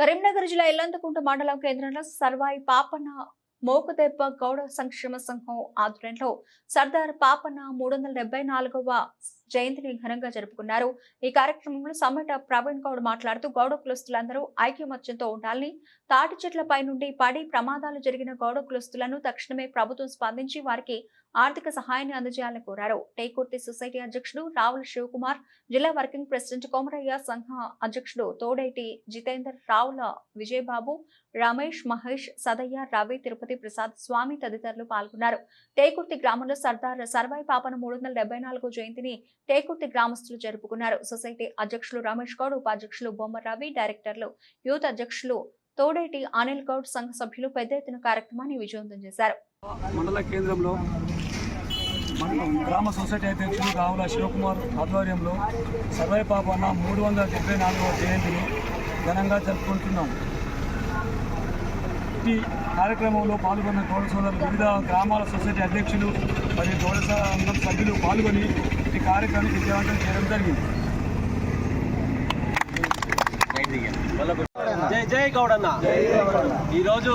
కరీంనగర్ జిల్లా ఎల్లంతకుంట మండలం కేంద్రంలో సర్వాయి పాపన్న మోకుదెబ్బ గౌడ సంక్షేమ సంఘం ఆధ్వర్యంలో సర్దార్ పాపన్న మూడు వందల డెబ్బై నాలుగవ జయంతిని ఘనంగా జరుపుకున్నారు. ఈ కార్యక్రమంలో సమ్మట ప్రవీణ్ గౌడ్ మాట్లాడుతూ గౌడ కులస్తులందరూ ఐక్యమత్యంతో ఉండాలని తాటి చెట్లపై నుండి పడి ప్రమాదాలు జరిగిన గౌడ కులస్తులను తక్షణమే ప్రభుత్వం స్పందించి వారికి ఆర్థిక సహాయాన్ని అందజేయాలని కోరారు. టేకుర్తి సొసైటీ అధ్యక్షుడు రావుల శివకుమార్ జిల్లా వర్కింగ్ ప్రెసిడెంట్ కోమరయ్య సంఘ అధ్యక్షుడు తోడేటి జితేందర్ రావుల విజయబాబు రమేష్ మహేష్ సదయ్య రవి తిరుపతి ప్రసాద్ స్వామి తదితరులు పాల్గొన్నారు. టేకుర్తి గ్రామంలో సర్దార్ సర్వాయి పాపన మూడు వందల డెబ్బై నాలుగు జయంతిని టేకుర్తి గ్రామస్తులు జరుపుకున్నారు. సొసైటీ అధ్యక్షులు రమేష్ గౌడ్ ఉపాధ్యక్షులు బొమ్మ రవి డైరెక్టర్లు యూత్ అధ్యక్షులు తోడేటి అనిల్ గౌడ్ సంఘ సభ్యులు పెద్ద ఎత్తున కార్యక్రమాన్ని విజయవంతం చేశారు. మండల కేంద్రంలో గ్రామ సొసైటీ అధ్యక్షుడు రావుల శివకుమార్ ఆధ్వర్యంలో సర్వే పాపన్న మూడు వందల డెబ్బై నాలుగవ జయంతిని ఘనంగా జరుపుకుంటున్నాం. శక్తి కార్యక్రమంలో పాల్గొన్న గౌడ సోదరులు వివిధ గ్రామాల సొసైటీ అధ్యక్షులు మరియు గౌడ సంఘం సభ్యులు పాల్గొని ఈ కార్యక్రమాన్ని విజయవంతం చేయడం జరిగింది. జై జై గౌడన్న. ఈరోజు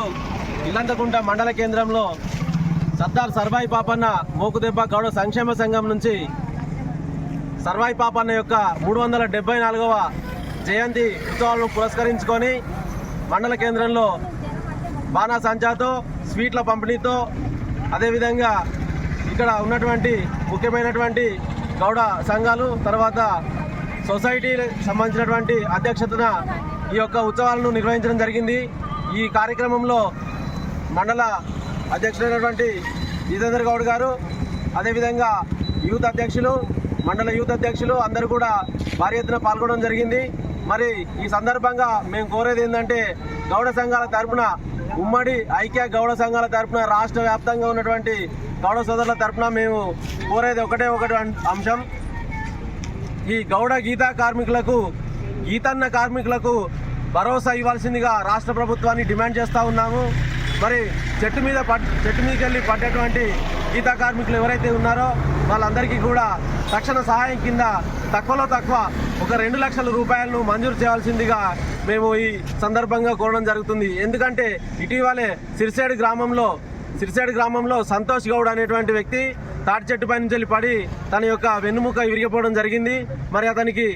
ఇల్లంతకుంట మండల కేంద్రంలో సర్దార్ సర్వాయి పాపన్న మోకుదెబ్బ గౌడ సంక్షేమ సంఘం నుంచి సర్వాయి పాపన్న యొక్క మూడు వందల డెబ్బై నాలుగవ జయంతి ఉత్సవాలను పురస్కరించుకొని మండల కేంద్రంలో బాణా సంచాతో స్వీట్ల పంపిణీతో అదేవిధంగా ఇక్కడ ఉన్నటువంటి ముఖ్యమైనటువంటి గౌడ సంఘాలు తర్వాత సొసైటీకి సంబంధించినటువంటి అధ్యక్షతన ఈ యొక్క ఉత్సవాలను నిర్వహించడం జరిగింది. ఈ కార్యక్రమంలో మండల అధ్యక్షుడైనటువంటి జితేందర్ గౌడ్ గారు అదేవిధంగా యూత్ అధ్యక్షులు మండల యూత్ అధ్యక్షులు అందరూ కూడా భారీ ఎత్తున పాల్గొనడం జరిగింది. మరి ఈ సందర్భంగా మేము కోరేది ఏంటంటే గౌడ సంఘాల తరపున ఉమ్మడి ఐక్య గౌడ సంఘాల తరపున రాష్ట్ర వ్యాప్తంగా ఉన్నటువంటి గౌడ సోదరుల తరపున మేము కోరేది ఒకటే ఒకటి అంశం. ఈ గౌడ గీతా కార్మికులకు గీతన్న కార్మికులకు భరోసా ఇవ్వాల్సిందిగా రాష్ట్ర ప్రభుత్వాన్ని డిమాండ్ చేస్తూ ఉన్నాము. మరి చెట్టు మీద పడ్ చెట్టు మీదకి వెళ్ళి పడ్డటువంటి గీతా కార్మికులు ఎవరైతే ఉన్నారో వాళ్ళందరికీ కూడా తక్షణ సహాయం కింద తక్కువలో తక్కువ ఒక రెండు లక్షల రూపాయలను మంజూరు చేయాల్సిందిగా మేము ఈ సందర్భంగా కోరడం జరుగుతుంది. ఎందుకంటే ఇటీవలే సిరిసేడు గ్రామంలో సిరిసేడు గ్రామంలో సంతోష్ గౌడ్ అనేటువంటి వ్యక్తి తాటి చెట్టు పై నుంచి వెళ్ళి పడి తన యొక్క వెన్నుముక విరిగిపోవడం జరిగింది. మరి అతనికి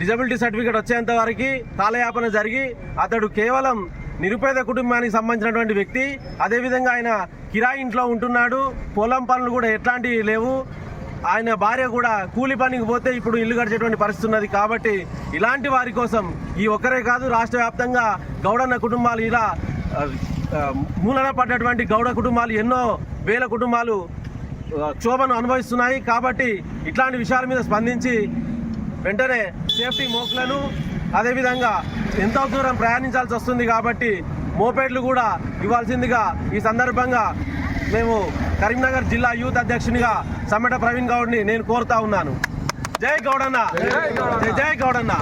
డిజబిలిటీ సర్టిఫికేట్ వచ్చేంత వరకు కాలయాపన జరిగి అతడు కేవలం నిరుపేద కుటుంబానికి సంబంధించినటువంటి వ్యక్తి. అదేవిధంగా ఆయన కిరాయి ఇంట్లో ఉంటున్నాడు. పొలం పనులు కూడా ఎట్లాంటివి లేవు. ఆయన భార్య కూడా కూలి పనికి పోతే ఇప్పుడు ఇల్లు గడిచేటువంటి పరిస్థితి ఉన్నది కాబట్టి ఇలాంటి వారి కోసం ఈ ఒక్కరే కాదు రాష్ట్ర వ్యాప్తంగా గౌడన్న కుటుంబాలు ఇలా మూలన పడ్డటువంటి గౌడ కుటుంబాలు ఎన్నో వేల కుటుంబాలు క్షోభను అనుభవిస్తున్నాయి కాబట్టి ఇట్లాంటి విషయాల మీద స్పందించి వెంటనే సేఫ్టీ మోకులను అదేవిధంగా ఎంతో దూరం ప్రయాణించాల్సి వస్తుంది కాబట్టి మోపేట్లు కూడా ఇవ్వాల్సిందిగా ఈ సందర్భంగా మేము కరీంనగర్ జిల్లా యూత్ అధ్యక్షునిగా సమ్మెట ప్రవీణ్ గౌడ్ని నేను కోరుతా ఉన్నాను. జై గౌడన్న. జై జై గౌడన్న.